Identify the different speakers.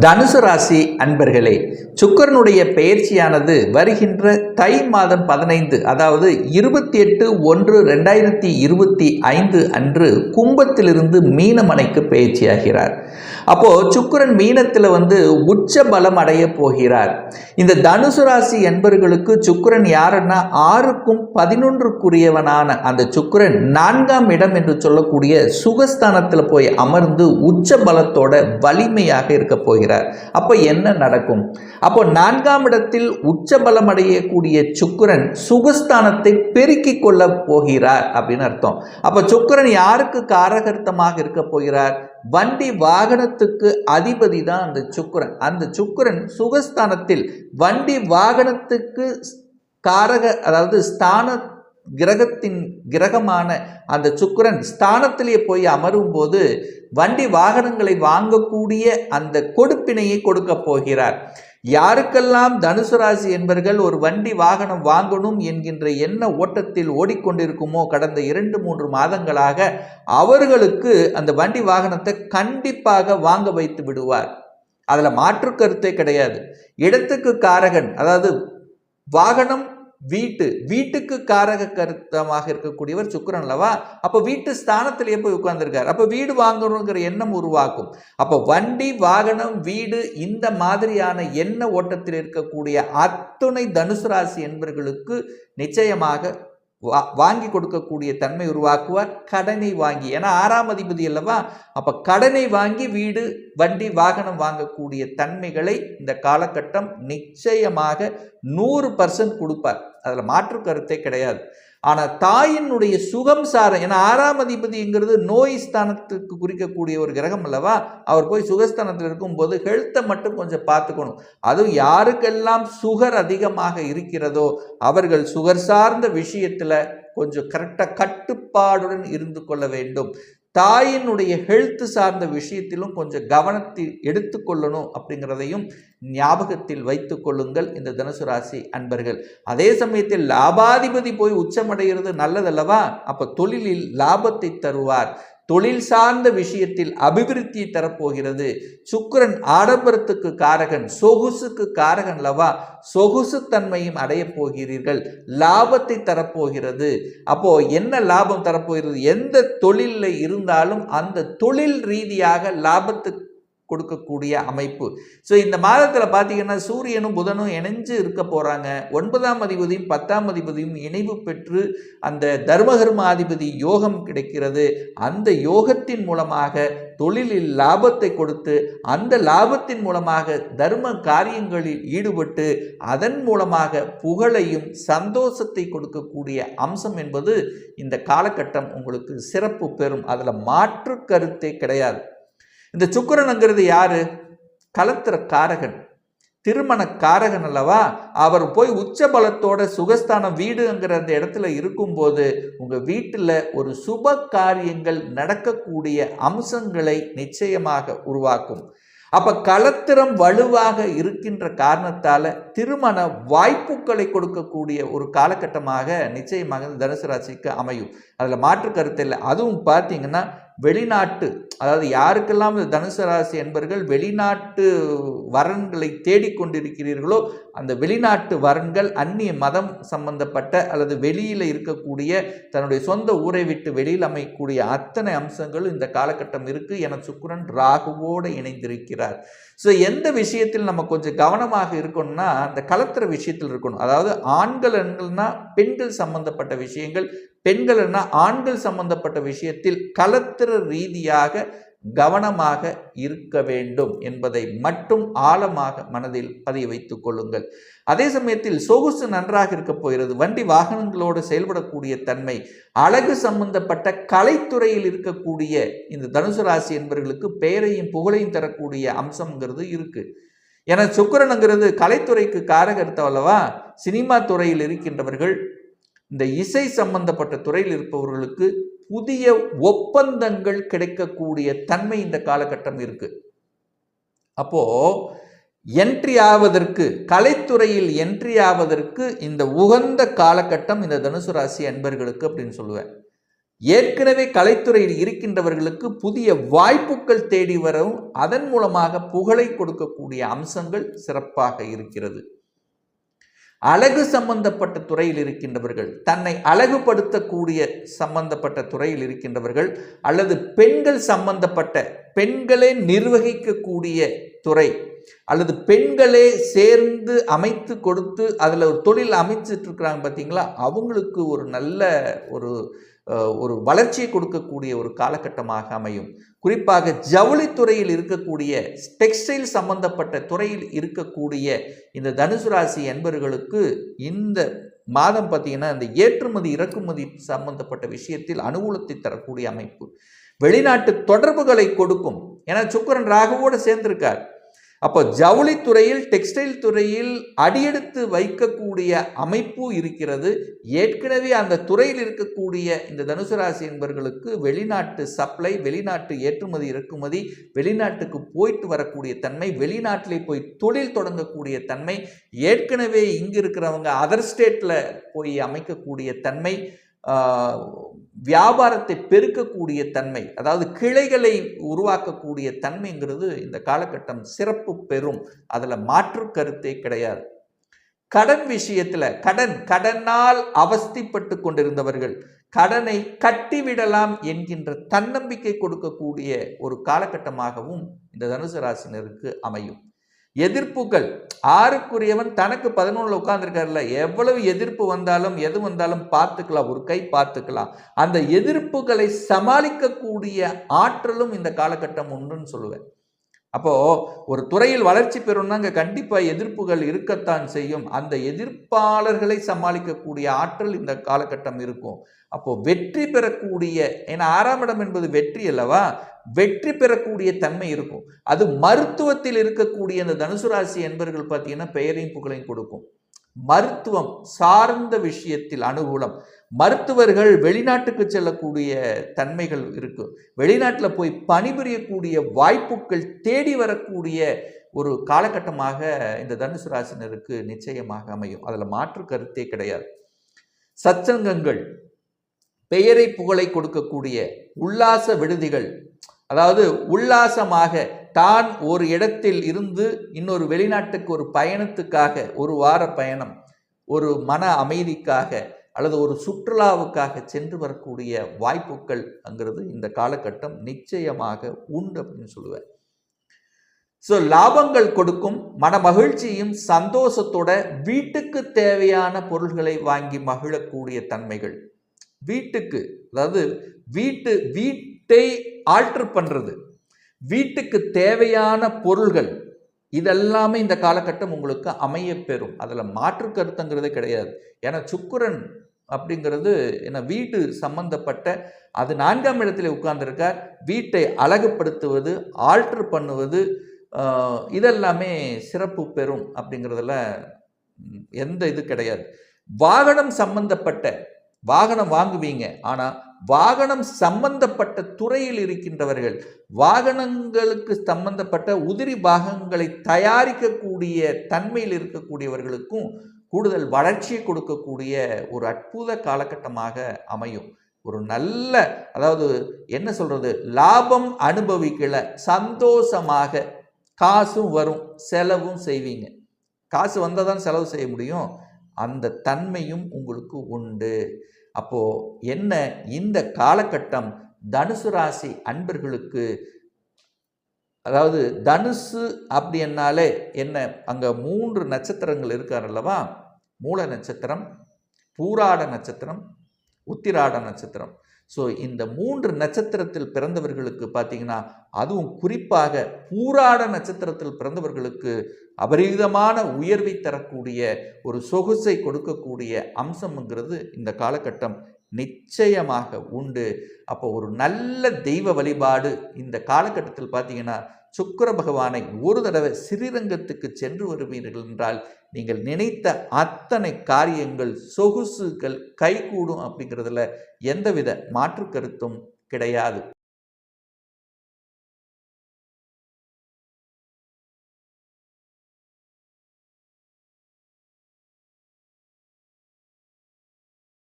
Speaker 1: தனுசு ராசி அன்பர்களே சுக்கரனுடைய பெயர்ச்சியானது வருகின்ற தை மாதம் பதினைந்து அதாவது இருபத்தி எட்டு ஒன்று ரெண்டாயிரத்தி இருபத்தி ஐந்து அன்று கும்பத்திலிருந்து மீனமனைக்கு பெயர்ச்சியாகிறார். அப்போது சுக்கிரன் மீனத்தில் வந்து உச்ச பலம் அடைய போகிறார். இந்த தனுசு ராசி என்பர்களுக்கு சுக்கிரன் யாருன்னா ஆறுக்கும் பதினொன்றுக்குரியவனான அந்த சுக்கிரன் நான்காம் இடம் என்று சொல்லக்கூடிய சுகஸ்தானத்தில் போய் அமர்ந்து உச்ச பலத்தோட வலிமையாக இருக்க போகிறார். அப்போ என்ன நடக்கும்? அப்போ நான்காம் இடத்தில் உச்ச பலம் அடையக்கூடிய சுக்கிரன் சுகஸ்தானத்தை பெருக்கிக் கொள்ள போகிறார் அப்படின்னு அர்த்தம். அப்போ சுக்கிரன் யாருக்கு காரகர்த்தமாக இருக்க போகிறார்? வண்டி வாகனத்துக்கு அதிபதி தான் அந்த சுக்கிரன். அந்த சுக்கரன் சுகஸ்தானத்தில் வண்டி வாகனத்துக்கு காரக அதாவது ஸ்தான கிரகத்தின் கிரகமான அந்த சுக்கரன் ஸ்தானத்திலே போய் அமரும் போது வண்டி வாகனங்களை வாங்கக்கூடிய அந்த கொடுப்பினையை கொடுக்க போகிறார். யாருக்கெல்லாம் தனுசு ராசி என்பர்கள் ஒரு வண்டி வாகனம் வாங்கணும் என்கின்ற எண்ண ஓட்டத்தில் ஓடிக்கொண்டிருக்குமோ கடந்த இரண்டு மூன்று மாதங்களாக அவர்களுக்கு அந்த வண்டி வாகனத்தை கண்டிப்பாக வாங்க வைத்து விடுவார். அதில் மாற்று கருத்தே கிடையாது. இடத்துக்கு காரகன் அதாவது வாகனம் வீட்டு வீட்டுக்கு காரக கருத்தமாக இருக்கக்கூடியவர் சுக்கரன் அல்லவா? அப்போ வீட்டு ஸ்தானத்திலேயே போய் உட்கார்ந்துருக்கார். அப்போ வீடு வாங்கணுங்கிற எண்ணம் உருவாக்கும். அப்போ வண்டி வாகனம் வீடு இந்த மாதிரியான எண்ண ஓட்டத்தில் இருக்கக்கூடிய அத்துணை தனுசு ராசி என்பவர்களுக்கு நிச்சயமாக வா வாங்கி கொடுக்கக்கூடிய தன்மை உருவாக்குவார். கடனை வாங்கி ஏன்னா ஆறாம் அதிபதி அல்லவா? அப்போ கடனை வாங்கி வீடு வண்டி வாகனம் வாங்கக்கூடிய தன்மைகளை இந்த காலகட்டம் நிச்சயமாக நூறு பர்சன்ட் கொடுப்பார். அதில் மாற்று கருத்தே கிடையாது. ஆனால் தாயினுடைய சுகம் சார ஏன்னா ஆறாம் அதிபதிங்கிறது நோய் ஸ்தானத்துக்கு குறிக்கக்கூடிய ஒரு கிரகம் அல்லவா? அவர் போய் சுகஸ்தானத்தில் இருக்கும்போது ஹெல்த்தை மட்டும் கொஞ்சம் பார்த்துக்கணும். அதுவும் யாருக்கெல்லாம் சுகர் அதிகமாக இருக்கிறதோ அவர்கள் சுகர் சார்ந்த விஷயத்தில் கொஞ்சம் கரெக்டாக கட்டுப்பாடுடன் இருந்து கொள்ள வேண்டும். தாயினுடைய ஹெல்த் சார்ந்த விஷயத்திலும் கொஞ்சம் கவனத்தை எடுத்துக்கொள்ளணும் அப்படிங்கிறதையும் ஞாபகத்தில் வைத்து கொள்ளுங்கள் இந்த தனுசு ராசி அன்பர்கள். அதே சமயத்தில் லாபாதிபதி போய் உச்சமடைகிறது நல்லதல்லவா? அப்போ தொழிலில் லாபத்தை தருவார். தொழில் சார்ந்த விஷயத்தில் அபிவிருத்தியை தரப்போகிறது. சுக்கிரன் ஆடம்பரத்துக்கு காரகன் சொகுசுக்கு காரகன் லவா சொகுசு தன்மையும் அடையப் போகிறீர்கள். லாபத்தை தரப்போகிறது. அப்போ என்ன லாபம் தரப்போகிறது? எந்த தொழிலில் இருந்தாலும் அந்த தொழில் ரீதியாக லாபத்துக்கு கொடுக்கக்கூடிய அமைப்பு. ஸோ இந்த மாதத்தில் பார்த்தீங்கன்னா சூரியனும் புதனும் இணைஞ்சு இருக்க போகிறாங்க ஒன்பதாம் அதிபதியும் பத்தாம் அதிபதியும் இணைவு பெற்று அந்த தர்மகர்மாதிபதி யோகம் கிடைக்கிறது. அந்த யோகத்தின் மூலமாக தொழிலில் லாபத்தை கொடுத்து அந்த லாபத்தின் மூலமாக தர்ம காரியங்களில் ஈடுபட்டு அதன் மூலமாக புகழையும் சந்தோஷத்தை கொடுக்கக்கூடிய அம்சம் என்பது இந்த காலகட்டம் உங்களுக்கு சிறப்பு பெறும். அதில் மாற்று கருத்தே கிடையாது. இந்த சுக்கரனுங்கிறது யாரு? கலத்திர காரகன் திருமண காரகன் அல்லவா? அவர் போய் உச்ச பலத்தோட சுகஸ்தானம் வீடுங்கிற அந்த இடத்துல இருக்கும்போது உங்கள் வீட்டில் ஒரு சுப காரியங்கள் நடக்கக்கூடிய அம்சங்களை நிச்சயமாக உருவாக்கும். அப்போ கலத்திரம் வலுவாக இருக்கின்ற காரணத்தால் திருமண வாய்ப்புகளை கொடுக்கக்கூடிய ஒரு காலகட்டமாக நிச்சயமாக தனுசு ராசிக்கு அமையும். அதில் மாற்று கருத்து இல்லை. அதுவும் பார்த்தீங்கன்னா வெளிநாட்டு அதாவது யாருக்கெல்லாம் தனுசு ராசி என்பர்கள் வெளிநாட்டு வரன்களை தேடிக்கொண்டிருக்கிறீர்களோ அந்த வெளிநாட்டு வரன்கள் அந்நிய மதம் சம்பந்தப்பட்ட அல்லது வெளியில் இருக்கக்கூடிய தன்னுடைய சொந்த ஊரை விட்டு வெளியில் அமைக்கக்கூடிய அத்தனை அம்சங்களும் இந்த காலகட்டம் இருக்குது என சுக்குரன் ராகுவோடு இணைந்திருக்கிறார். ஸோ எந்த விஷயத்தில் நம்ம கொஞ்சம் கவனமாக இருக்கணும்னா அந்த கலத்திர விஷயத்தில் இருக்கணும். அதாவது ஆண்கள் எண்கள்னா பெண்கள் சம்பந்தப்பட்ட விஷயங்கள் பெண்கள்னா ஆண்கள் சம்பந்தப்பட்ட விஷயத்தில் கலத்திர ரீதியாக கவனமாக இருக்க வேண்டும் என்பதை மட்டும் ஆழமாக மனதில் பதிய வைத்துக் கொள்ளுங்கள். அதே சமயத்தில் சொகுசு நன்றாக இருக்க போகிறது. வண்டி வாகனங்களோடு செயல்படக்கூடிய தன்மை அழகு சம்பந்தப்பட்ட கலைத்துறையில் இருக்கக்கூடிய இந்த தனுசு ராசி என்பவர்களுக்கு பெயரையும் புகழையும் தரக்கூடிய அம்சம்ங்கிறது இருக்கு. ஏன்னா சுக்கரனுங்கிறது கலைத்துறைக்கு காரகர்த்தம் அல்லவா சினிமா துறையில் இருக்கின்றவர்கள் இந்த இசை சம்பந்தப்பட்ட துறையில் இருப்பவர்களுக்கு புதிய ஒப்பந்தங்கள் கிடைக்கக்கூடிய தன்மை இந்த காலகட்டம் இருக்கு. அப்போ என்ட்ரி ஆவதற்கு கலைத்துறையில் என்ட்ரி ஆவதற்கு இந்த உகந்த காலகட்டம் இந்த தனுசு ராசி அன்பர்களுக்கு அப்படின்னு சொல்லுவேன். ஏற்கனவே கலைத்துறையில் இருக்கின்றவர்களுக்கு புதிய வாய்ப்புகள் தேடி வரவும் அதன் மூலமாக புகழை கொடுக்கக்கூடிய அம்சங்கள் சிறப்பாக இருக்கிறது. அழகு சம்பந்தப்பட்ட துறையில் இருக்கின்றவர்கள் தன்னை அழகுபடுத்தக்கூடிய சம்பந்தப்பட்ட துறையில் இருக்கின்றவர்கள் அல்லது பெண்கள் சம்பந்தப்பட்ட பெண்களே நிர்வகிக்கக்கூடிய துறை அல்லது பெண்களே சேர்ந்து அமைத்து கொடுத்து அதில் ஒரு தொழில் அமைச்சிட்ருக்குறாங்க பார்த்தீங்களா அவங்களுக்கு ஒரு நல்ல ஒரு ஒரு வளர்ச்சியை கொடுக்கக்கூடிய ஒரு காலகட்டமாக அமையும். குறிப்பாக ஜவுளித்துறையில் இருக்கக்கூடிய டெக்ஸ்டைல் சம்பந்தப்பட்ட துறையில் இருக்கக்கூடிய இந்த தனுசு ராசி என்பர்களுக்கு இந்த மாதம் பார்த்தீங்கன்னா இந்த ஏற்றுமதி இறக்குமதி சம்பந்தப்பட்ட விஷயத்தில் அனுகூலத்தை தரக்கூடிய அமைப்பு. வெளிநாட்டு தொடர்புகளை கொடுக்கும். ஏன்னா சுக்கரன் ராகுவோடு சேர்ந்திருக்கார். அப்போ ஜவுளித்துறையில் டெக்ஸ்டைல் துறையில் அடியெடுத்து வைக்கக்கூடிய அமைப்பு இருக்கிறது. ஏற்கனவே அந்த துறையில் இருக்கக்கூடிய இந்த தனுசு ராசி என்பவர்களுக்கு வெளிநாட்டு சப்ளை வெளிநாட்டு ஏற்றுமதி இறக்குமதி வெளிநாட்டுக்கு போயிட்டு வரக்கூடிய தன்மை வெளிநாட்டிலே போய் தொழில் தொடங்கக்கூடிய தன்மை ஏற்கனவே இங்கு இருக்கிறவங்க அதர் ஸ்டேட்டில் போய் அமைக்கக்கூடிய தன்மை வியாபாரத்தை பெருக்கக்கூடிய தன்மை அதாவது கிளைகளை உருவாக்கக்கூடிய தன்மைங்கிறது இந்த காலகட்டம் சிறப்பு பெறும். அதில் மாற்று கருத்தே கிடையாது. கடன் விஷயத்தில் கடன் கடனால் அவஸ்திப்பட்டு கொண்டிருந்தவர்கள் கடனை கட்டிவிடலாம் என்கின்ற தன்னம்பிக்கை கொடுக்கக்கூடிய ஒரு காலகட்டமாகவும் இந்த தனுசு ராசினருக்கு அமையும். எதிர்ப்புகள். ஆறுக்குரியவன் தனக்கு பதினொன்றில் உட்காந்துருக்காருல்ல எவ்வளவு எதிர்ப்பு வந்தாலும் எது வந்தாலும் பார்த்துக்கலாம். ஒரு கை பார்த்துக்கலாம். அந்த எதிர்ப்புகளை சமாளிக்கக்கூடிய ஆற்றலும் இந்த காலகட்டம் உண்டுன்னு சொல்லுவேன். அப்போது ஒரு துறையில் வளர்ச்சி பெறும்னா அங்கே கண்டிப்பாக எதிர்ப்புகள் இருக்கத்தான் செய்யும். அந்த எதிர்ப்பாளர்களை சமாளிக்கக்கூடிய ஆற்றல் இந்த காலகட்டம் இருக்கும். அப்போது வெற்றி பெறக்கூடிய ஏன்னா ஆறாம் இடம் என்பது வெற்றி அல்லவா? வெற்றி பெறக்கூடிய தன்மை இருக்கும். அது மருத்துவத்தில் இருக்கக்கூடிய அந்த தனுசு ராசி என்பவர்கள் பார்த்தீங்கன்னா பெயரையும் புகழையும் கொடுக்கும். மருத்துவம் சார்ந்த விஷயத்தில் அனுகூலம். மருத்துவர்கள் வெளிநாட்டுக்கு செல்லக்கூடிய தன்மைகள் இருக்கு. வெளிநாட்டில் போய் பணிபுரியக்கூடிய வாய்ப்புகள் தேடி வரக்கூடிய ஒரு காலகட்டமாக இந்த தனுசு ராசினருக்கு நிச்சயமாக அமையும். அதில் மாற்று கருத்தே கிடையாது. சச்சங்கங்கள் பெயரை புகழை கொடுக்கக்கூடிய உல்லாச விடுதிகள் அதாவது உல்லாசமாக தான் ஒரு இடத்தில் இருந்து இன்னொரு வெளிநாட்டுக்கு ஒரு பயணத்துக்காக ஒரு வார பயணம் ஒரு மன அமைதிக்காக அல்லது ஒரு சுற்றுலாவுக்காக சென்று வரக்கூடிய வாய்ப்புகள் அங்கிறது இந்த காலகட்டம் நிச்சயமாக உண்டு அப்படின்னு சொல்லுவேன் ஸோ லாபங்கள் கொடுக்கும் மன மகிழ்ச்சியும் சந்தோஷத்தோட வீட்டுக்கு தேவையான பொருள்களை வாங்கி மகிழக்கூடிய தன்மைகள். வீட்டுக்கு அதாவது வீட்டு வீட்டை ஆல்ட்ரு பண்ணுறது வீட்டுக்கு தேவையான பொருள்கள் இதெல்லாமே இந்த காலகட்டம் உங்களுக்கு அமைய பெறும். அதில் மாற்று கருத்துங்கிறதே கிடையாது. ஏன்னா சுக்குரன் அப்படிங்கிறது என்ன வீடு சம்பந்தப்பட்ட அது நான்காம் இடத்துல உட்கார்ந்துருக்கார். வீட்டை அழகுப்படுத்துவது ஆல்ட்ரு பண்ணுவது இதெல்லாமே சிறப்பு பெறும் அப்படிங்கிறதுல எந்த இது கிடையாது. வாகனம் சம்பந்தப்பட்ட வாகனம் வாங்குவீங்க. ஆனால் வாகனம் சம்பந்தப்பட்ட துறையில் இருக்கின்றவர்கள் வாகனங்களுக்கு சம்பந்தப்பட்ட உதிரி பாகங்களை தயாரிக்கக்கூடிய தன்மையில் இருக்கக்கூடியவர்களுக்கும் கூடுதல் வளர்ச்சியை கொடுக்கக்கூடிய ஒரு அற்புத காலகட்டமாக அமையும். ஒரு நல்ல அதாவது என்ன சொல்கிறது லாபம் அனுபவிக்கல சந்தோஷமாக காசும் வரும் செலவும் செய்வீங்க. காசு வந்தால் தான் செலவு செய்ய முடியும். அந்த தன்மையும் உங்களுக்கு உண்டு. அப்போது என்ன இந்த காலகட்டம் தனுசு ராசி அன்பர்களுக்கு அதாவது தனுசு அப்படின்னாலே என்ன? அங்கே மூன்று நட்சத்திரங்கள் இருக்கார் அல்லவா? மூல நட்சத்திரம் பூராட நட்சத்திரம் உத்திராட நட்சத்திரம். ஸோ இந்த மூன்று நட்சத்திரத்தில் பிறந்தவர்களுக்கு பார்த்தீங்கன்னா அதுவும் குறிப்பாக பூராட நட்சத்திரத்தில் பிறந்தவர்களுக்கு அபரிதமான உயர்வை தரக்கூடிய ஒரு சொகுசை கொடுக்கக்கூடிய அம்சம்ங்கிறது இந்த காலகட்டம். நிச்சயமாக உண்டு. அப்போ ஒரு நல்ல தெய்வ வழிபாடு இந்த காலகட்டத்தில் பார்த்தீங்கன்னா சுக்கர பகவானை ஒரு தடவை ஸ்ரீரங்கத்துக்கு சென்று வருவீர்கள் என்றால் நீங்கள் நினைத்த அத்தனை காரியங்கள் சொகுசுகள் கைகூடும் அப்படிங்கிறதுல எந்தவித மாற்று கருத்தும் கிடையாது.